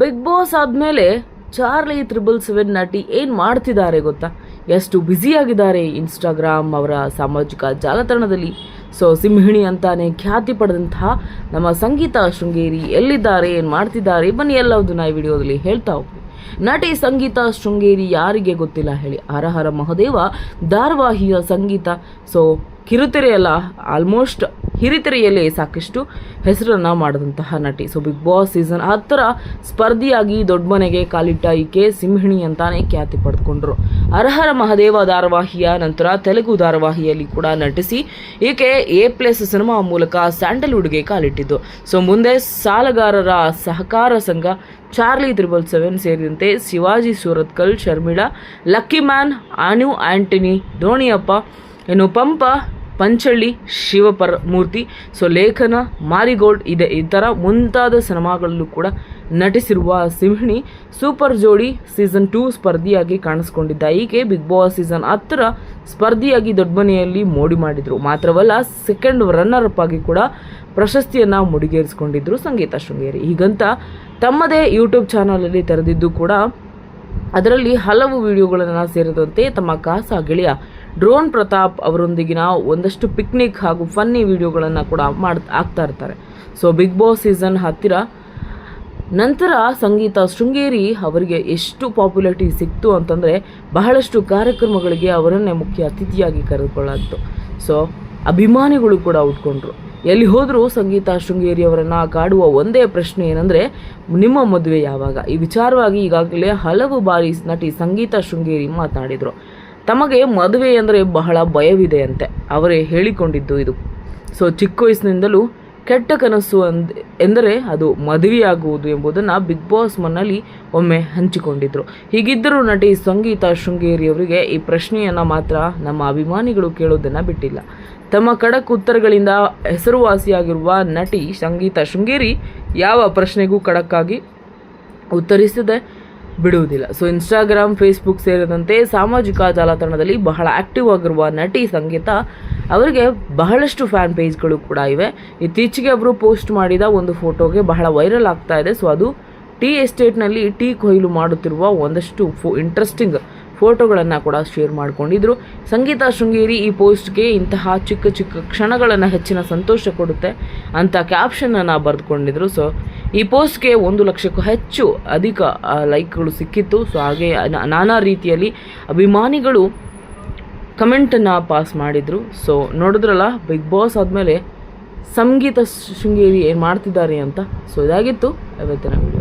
Big Boss ಆದಮೇಲೆ Charlie triple seven ನಟಿ ಏನು ಮಾಡ್ತಿದ್ದಾರೆ ಗೊತ್ತಾ? ಎಷ್ಟು ಬ್ಯುಸಿಯಾಗಿದ್ದಾರೆ ಇನ್ಸ್ಟಾಗ್ರಾಮ್ ಅವರ ಸಾಮಾಜಿಕ ಜಾಲತಾಣದಲ್ಲಿ. ಸೊ ಸಿಂಹಿಣಿ ಅಂತಾನೆ ಖ್ಯಾತಿ ಪಡೆದಂತಹ ನಮ್ಮ ಸಂಗೀತ ಶೃಂಗೇರಿ ಎಲ್ಲಿದ್ದಾರೆ, ಏನು ಮಾಡ್ತಿದ್ದಾರೆ? ಬನ್ನಿ ಎಲ್ಲದನ್ನ ಈ ವಿಡಿಯೋದಲ್ಲಿ ಹೇಳ್ತಾ ನಟಿ ಸಂಗೀತ ಶೃಂಗೇರಿ ಯಾರಿಗೆ ಗೊತ್ತಿಲ್ಲ ಹೇಳಿ. ಹರಹರ ಹರ ಮಹದೇವ, ಧಾರಾವಾಹಿಯ ಸಂಗೀತ. ಸೊ ಕಿರುತೆರೆಯಲ್ಲ ಆಲ್ಮೋಸ್ಟ್ ಹಿರಿತೆರೆಯಲ್ಲೇ ಸಾಕಷ್ಟು ಹೆಸರನ್ನು ಮಾಡಿದಂತಹ ನಟಿ. ಸೊ ಬಿಗ್ ಬಾಸ್ ಸೀಸನ್ ಹತ್ತರ ಸ್ಪರ್ಧಿಯಾಗಿ ದೊಡ್ಡ ಮನೆಗೆ ಕಾಲಿಟ್ಟ ಈಕೆ ಸಿಂಹಿಣಿ ಅಂತಾನೆ ಖ್ಯಾತಿ ಪಡ್ಕೊಂಡ್ರು. ಅರ್ಹರ ಮಹದೇವ ಧಾರಾವಾಹಿಯ ನಂತರ ತೆಲುಗು ಧಾರಾವಾಹಿಯಲ್ಲಿ ಕೂಡ ನಟಿಸಿ ಈಕೆ ಎ ಪ್ಲಸ್ ಸಿನಿಮಾ ಮೂಲಕ ಸ್ಯಾಂಡಲ್ವುಡ್ಗೆ ಕಾಲಿಟ್ಟಿದ್ದು. ಸೊ ಮುಂದೆ ಸಾಲಗಾರರ ಸಹಕಾರ ಸಂಘ ಚಾರ್ಲಿ ತ್ರಿಬಲ್ ಸೆವೆನ್ ಸೇರಿದಂತೆ ಶಿವಾಜಿ ಸೂರತ್ಕಲ್, ಶರ್ಮಿಳಾ, ಲಕ್ಕಿ ಮ್ಯಾನ್ ಆನ್ಯು ಆಂಟನಿ ಧೋಣಿಯಪ್ಪ ಇನ್ನು ಪಂಪ ಪಂಚಳ್ಳಿ ಶಿವಪರ ಮೂರ್ತಿ. ಸೊ, ಲೇಖನ ಮಾರಿಗೋಲ್ಡ್ ಇದೆ. ಈ ಥರ ಮುಂತಾದ ಸಿನಿಮಾಗಳಲ್ಲೂ ಕೂಡ ನಟಿಸಿರುವ ಸಿಂಹಿಣಿ ಸೂಪರ್ ಜೋಡಿ ಸೀಸನ್ ಟೂ ಸ್ಪರ್ಧಿಯಾಗಿ ಕಾಣಿಸ್ಕೊಂಡಿದ್ದ. ಈಕೆ ಬಿಗ್ ಬಾಸ್ ಸೀಸನ್ ಹತ್ತರ ಸ್ಪರ್ಧಿಯಾಗಿ ದೊಡ್ಡ ಮನೆಯಲ್ಲಿ ಮೋಡಿ ಮಾಡಿದರು. ಮಾತ್ರವಲ್ಲ, ಸೆಕೆಂಡ್ ರನ್ನರ್ ಅಪ್ ಆಗಿ ಕೂಡ ಪ್ರಶಸ್ತಿಯನ್ನು ಮುಡಿಗೇರಿಸಿಕೊಂಡಿದ್ದರು ಸಂಗೀತ ಶೃಂಗೇರಿ. ಹೀಗಂತ ತಮ್ಮದೇ ಯೂಟ್ಯೂಬ್ ಚಾನಲಲ್ಲಿ ತೆರೆದಿದ್ದು ಕೂಡ ಅದರಲ್ಲಿ ಹಲವು ವಿಡಿಯೋಗಳನ್ನು ಸೇರಿದಂತೆ ತಮ್ಮ ಕಾಸ ಗೆಳೆಯ ಡ್ರೋನ್ ಪ್ರತಾಪ್ ಅವರೊಂದಿಗಿನ ಒಂದಷ್ಟು ಪಿಕ್ನಿಕ್ ಹಾಗೂ ಫನ್ನಿ ವಿಡಿಯೋಗಳನ್ನು ಕೂಡ ಮಾಡ್ ಆಗ್ತಾ ಇರ್ತಾರೆ. ಸೊ, ಬಿಗ್ ಬಾಸ್ ಸೀಸನ್ ಹತ್ತಿರ ನಂತರ ಸಂಗೀತ ಶೃಂಗೇರಿ ಅವರಿಗೆ ಎಷ್ಟು ಪಾಪ್ಯುಲಾರಿಟಿ ಸಿಕ್ತು ಅಂತಂದರೆ ಬಹಳಷ್ಟು ಕಾರ್ಯಕ್ರಮಗಳಿಗೆ ಅವರನ್ನೇ ಮುಖ್ಯ ಅತಿಥಿಯಾಗಿ ಕರೆದುಕೊಳ್ಳಾಯಿತು ಸೊ, ಅಭಿಮಾನಿಗಳು ಕೂಡ ಉಟ್ಕೊಂಡ್ರು. ಎಲ್ಲಿ ಹೋದರೂ ಸಂಗೀತ ಶೃಂಗೇರಿ ಅವರನ್ನು ಕಾಡುವ ಒಂದೇ ಪ್ರಶ್ನೆ ಏನಂದರೆ, ನಿಮ್ಮ ಮದುವೆ ಯಾವಾಗ? ಈ ವಿಚಾರವಾಗಿ ಈಗಾಗಲೇ ಹಲವು ಬಾರಿ ನಟಿ ಸಂಗೀತ ಶೃಂಗೇರಿ ಮಾತನಾಡಿದರು ತಮಗೆ ಮದುವೆ ಅಂದರೆ ಬಹಳ ಭಯವಿದೆ ಅಂತೆ. ಅವರೇ ಹೇಳಿಕೊಂಡಿದ್ದು ಇದು. ಸೊ ಚಿಕ್ಕ ವಯಸ್ಸಿನಿಂದಲೂ ಕೆಟ್ಟ ಕನಸು ಎಂದರೆ ಅದು ಮದುವೆಯಾಗುವುದು ಎಂಬುದನ್ನು ಬಿಗ್ ಬಾಸ್ ಮನ್ನಲ್ಲಿ ಒಮ್ಮೆ ಹಂಚಿಕೊಂಡಿದ್ದರು ಹೀಗಿದ್ದರೂ ನಟಿ ಸಂಗೀತ ಶೃಂಗೇರಿಯವರಿಗೆ ಈ ಪ್ರಶ್ನೆಯನ್ನು ಮಾತ್ರ ನಮ್ಮ ಅಭಿಮಾನಿಗಳು ಕೇಳೋದನ್ನು ಬಿಟ್ಟಿಲ್ಲ. ತಮ್ಮ ಖಡಕ್ ಉತ್ತರಗಳಿಂದ ಹೆಸರುವಾಸಿಯಾಗಿರುವ ನಟಿ ಸಂಗೀತ ಶೃಂಗೇರಿ ಯಾವ ಪ್ರಶ್ನೆಗೂ ಖಡಕ್ಕಾಗಿ ಉತ್ತರಿಸದೆ ಬಿಡುವುದಿಲ್ಲ. ಸೊ ಇನ್ಸ್ಟಾಗ್ರಾಮ್ ಫೇಸ್ಬುಕ್ ಸೇರಿದಂತೆ ಸಾಮಾಜಿಕ ಜಾಲತಾಣದಲ್ಲಿ ಬಹಳ ಆಕ್ಟಿವ್ ಆಗಿರುವ ನಟಿ ಸಂಗೀತ, ಅವರಿಗೆ ಬಹಳಷ್ಟು ಫ್ಯಾನ್ ಪೇಜ್ಗಳು ಕೂಡ ಇವೆ. ಇತ್ತೀಚೆಗೆ ಅವರು ಪೋಸ್ಟ್ ಮಾಡಿದ ಒಂದು ಫೋಟೋಗೆ ಬಹಳ ವೈರಲ್ ಆಗ್ತಾ ಇದೆ. ಸೊ ಅದು ಟೀ ಎಸ್ಟೇಟ್ನಲ್ಲಿ ಟೀ ಕೊಯ್ಲು ಮಾಡುತ್ತಿರುವ ಒಂದಷ್ಟು ಫೋ ಇಂಟ್ರೆಸ್ಟಿಂಗ್ ಫೋಟೋಗಳನ್ನು ಕೂಡ ಶೇರ್ ಮಾಡಿಕೊಂಡಿದ್ರು. ಸಂಗೀತ ಶೃಂಗೇರಿ ಈ ಪೋಸ್ಟ್ಗೆ ಇಂತಹ ಚಿಕ್ಕ ಚಿಕ್ಕ ಕ್ಷಣಗಳನ್ನು ಹೆಚ್ಚಿನ ಸಂತೋಷ ಕೊಡುತ್ತೆ ಅಂತ ಕ್ಯಾಪ್ಷನನ್ನು ಬರೆದುಕೊಂಡಿದ್ರು. ಸೊ ಈ ಪೋಸ್ಟ್ಗೆ ಒಂದು ಲಕ್ಷಕ್ಕೂ ಹೆಚ್ಚು ಅಧಿಕ ಲೈಕ್ಗಳು ಸಿಕ್ಕಿತ್ತು. ಸೊ, ಹಾಗೆ ನಾನಾ ರೀತಿಯಲ್ಲಿ ಅಭಿಮಾನಿಗಳು ಕಮೆಂಟನ್ನು ಪಾಸ್ ಮಾಡಿದರು. ಸೊ, ನೋಡಿದ್ರಲ್ಲ, ಬಿಗ್ ಬಾಸ್ ಆದಮೇಲೆ ಸಂಗೀತ ಶೃಂಗೇರಿ ಏನು ಮಾಡ್ತಿದ್ದಾರೆ ಅಂತ. ಸೊ, ಇದಾಗಿತ್ತು. ಇವತ್ತಿನ ವಿಡಿಯೋ